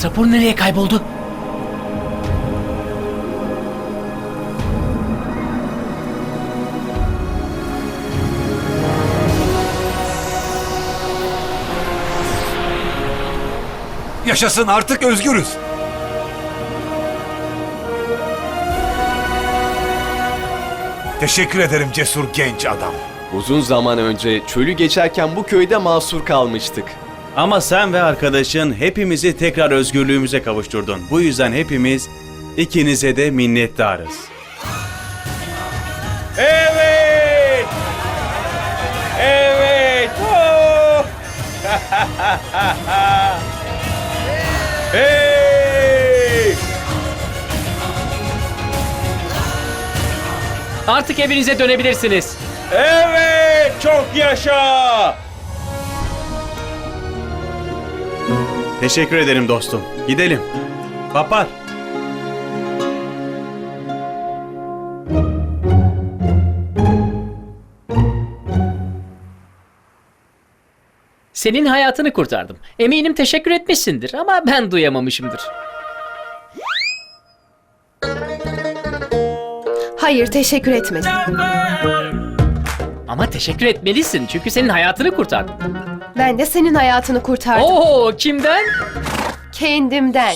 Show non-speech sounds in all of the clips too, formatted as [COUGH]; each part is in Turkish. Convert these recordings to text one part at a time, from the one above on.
Sapur nereye kayboldu? Yaşasın artık özgürüz. Teşekkür ederim cesur genç adam. Uzun zaman önce çölü geçerken bu köyde mahsur kalmıştık. Ama sen ve arkadaşın hepimizi tekrar özgürlüğümüze kavuşturdun. Bu yüzden hepimiz ikinize de minnettarız. Evet! Evet! Oh! [LAUGHS] hey! Artık evinize dönebilirsiniz. Evet! Çok yaşa! Teşekkür ederim dostum. Gidelim. Papar. Senin hayatını kurtardım. Eminim teşekkür etmişsindir ama ben duyamamışımdır. Hayır teşekkür etmedim. Ama teşekkür etmelisin çünkü senin hayatını kurtardım. Ben de senin hayatını kurtardım. Oo kimden? Kendimden.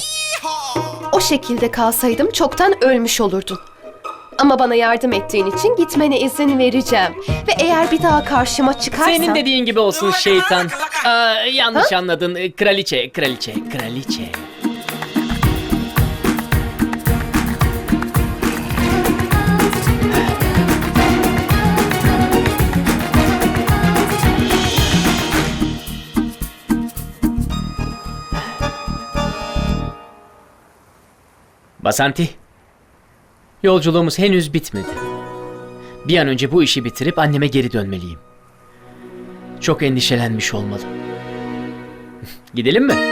O şekilde kalsaydım çoktan ölmüş olurdun. Ama bana yardım ettiğin için gitmene izin vereceğim. Ve eğer bir daha karşıma çıkarsan... Senin dediğin gibi olsun şeytan. Aa, yanlış anladın. Kraliçe, kraliçe, kraliçe. Basanti. Yolculuğumuz henüz bitmedi. Bir an önce bu işi bitirip anneme geri dönmeliyim. Çok endişelenmiş olmalı. [LAUGHS] Gidelim mi? [LAUGHS]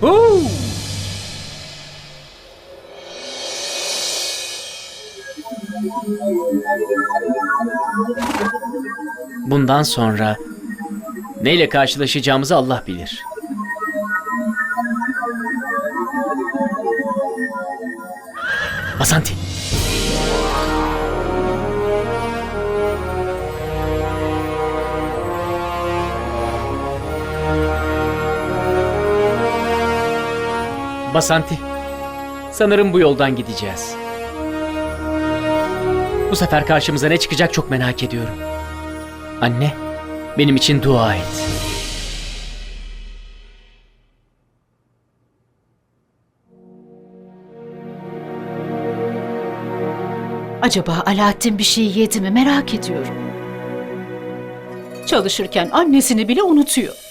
Huu! Bundan sonra neyle karşılaşacağımızı Allah bilir. Basanti. Basanti. Sanırım bu yoldan gideceğiz. Bu sefer karşımıza ne çıkacak çok merak ediyorum. Anne, benim için dua et. Acaba Alaaddin bir şey yedi mi merak ediyorum. Çalışırken annesini bile unutuyor.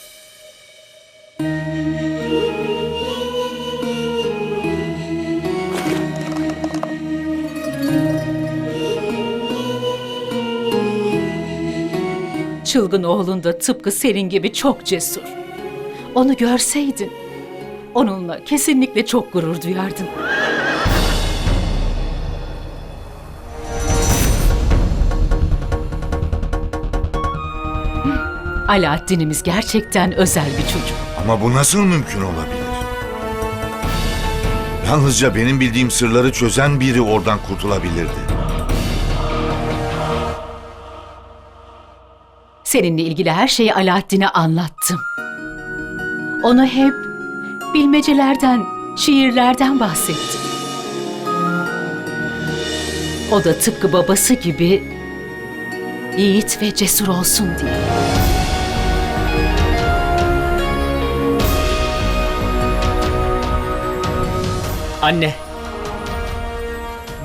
Çılgın oğlun da tıpkı senin gibi çok cesur. Onu görseydin, onunla kesinlikle çok gurur duyardın. Alaaddin'imiz gerçekten özel bir çocuk. Ama bu nasıl mümkün olabilir? Yalnızca benim bildiğim sırları çözen biri oradan kurtulabilirdi. Seninle ilgili her şeyi Alaaddin'e anlattım. Onu hep bilmecelerden, şiirlerden bahsettim. O da tıpkı babası gibi yiğit ve cesur olsun diye. Anne.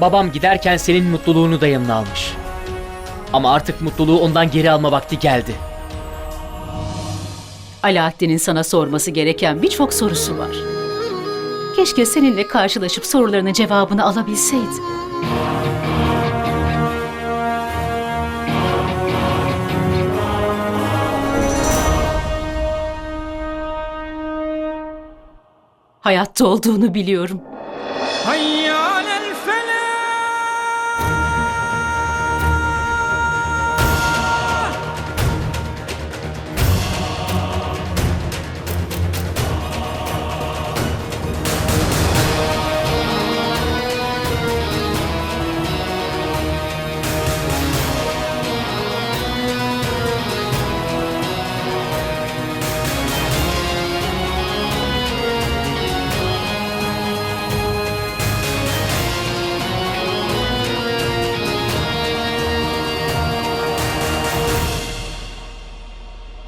Babam giderken senin mutluluğunu da yanına almış. Ama artık mutluluğu ondan geri alma vakti geldi. Alaaddin'in sana sorması gereken birçok sorusu var. Keşke seninle karşılaşıp sorularının cevabını alabilseydi. Hayatta olduğunu biliyorum.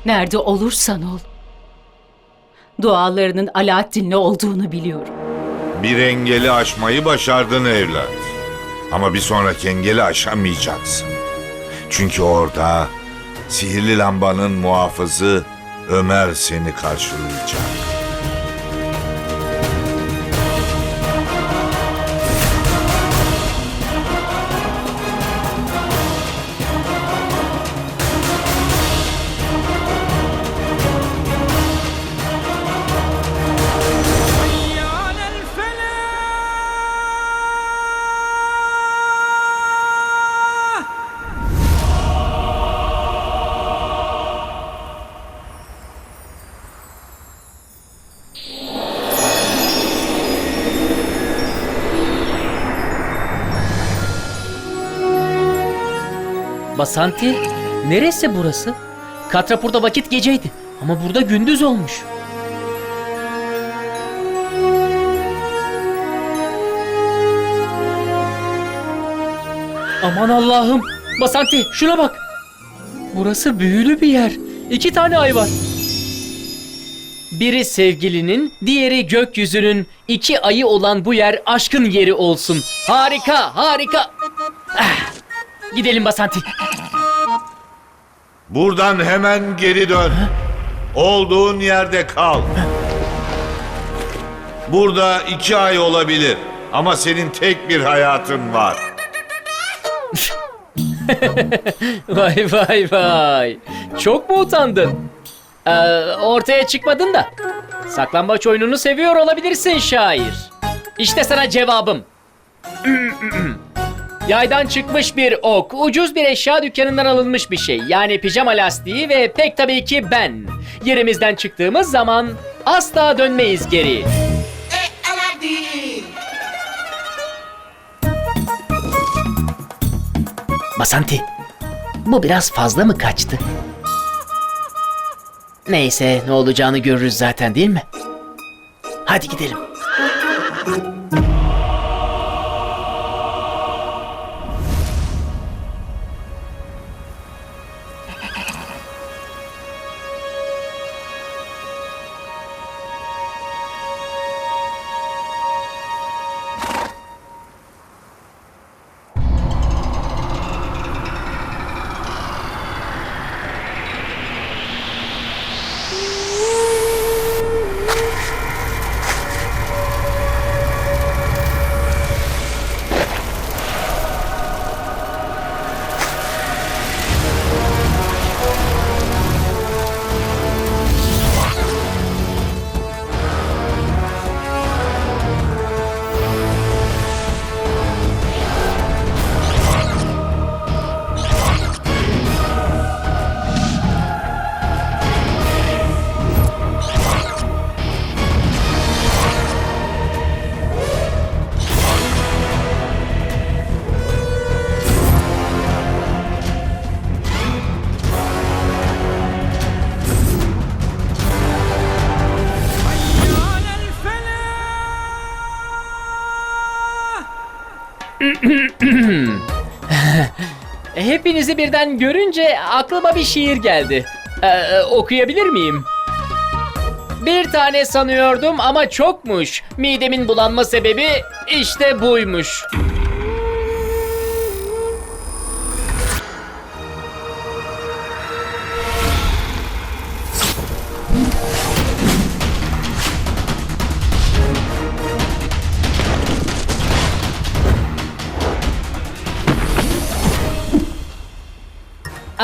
Nerede olursan ol. Dualarının Alaaddin'le olduğunu biliyorum. Bir engeli aşmayı başardın evlat. Ama bir sonraki engeli aşamayacaksın. Çünkü orada sihirli lambanın muhafızı Ömer seni karşılayacak. Basanti, neresi burası? Katrapur'da vakit geceydi ama burada gündüz olmuş. Aman Allah'ım! Basanti, şuna bak! Burası büyülü bir yer. İki tane ay var. Biri sevgilinin, diğeri gökyüzünün iki ayı olan bu yer aşkın yeri olsun. Harika, harika. Ah, gidelim Basanti. Buradan hemen geri dön. Olduğun yerde kal. Burada iki ay olabilir. Ama senin tek bir hayatın var. [LAUGHS] Vay vay vay. Çok mu utandın? Ee, ortaya çıkmadın da. Saklambaç oyununu seviyor olabilirsin şair. İşte sana cevabım. [CLEARS THROAT] Yaydan çıkmış bir ok, ucuz bir eşya dükkanından alınmış bir şey. Yani pijama lastiği ve pek tabii ki ben. Yerimizden çıktığımız zaman asla dönmeyiz geri. Basanti, bu biraz fazla mı kaçtı? Neyse, ne olacağını görürüz zaten değil mi? Hadi gidelim. [LAUGHS] Hepinizi birden görünce aklıma bir şiir geldi. Ee, okuyabilir miyim? Bir tane sanıyordum ama çokmuş. Midemin bulanma sebebi işte buymuş.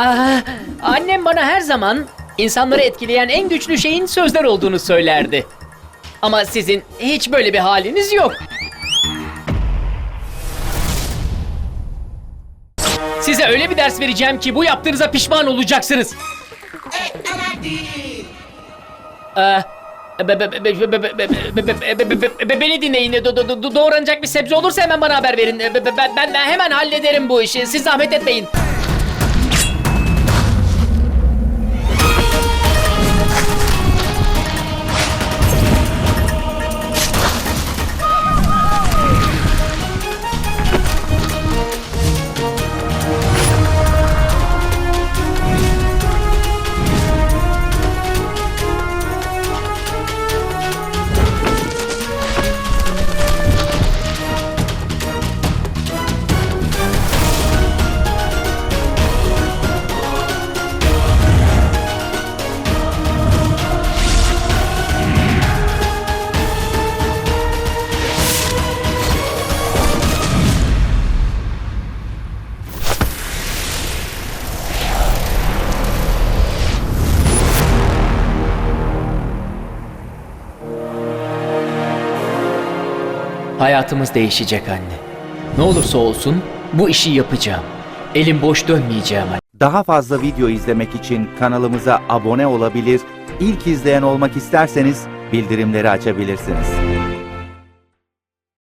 Aa, annem bana her zaman insanları etkileyen en güçlü şeyin sözler olduğunu söylerdi. Ama sizin hiç böyle bir haliniz yok. Size öyle bir ders vereceğim ki bu yaptığınıza pişman olacaksınız. Ee, be- Beni dinleyin. Do- do- do- Doğranacak bir sebze olursa hemen bana haber verin. Be- be- Ben, ben hemen hallederim bu işi. Siz zahmet etmeyin. Hayatımız değişecek anne. Ne olursa olsun bu işi yapacağım. Elim boş dönmeyeceğim anne. Daha fazla video izlemek için kanalımıza abone olabilir, ilk izleyen olmak isterseniz bildirimleri açabilirsiniz.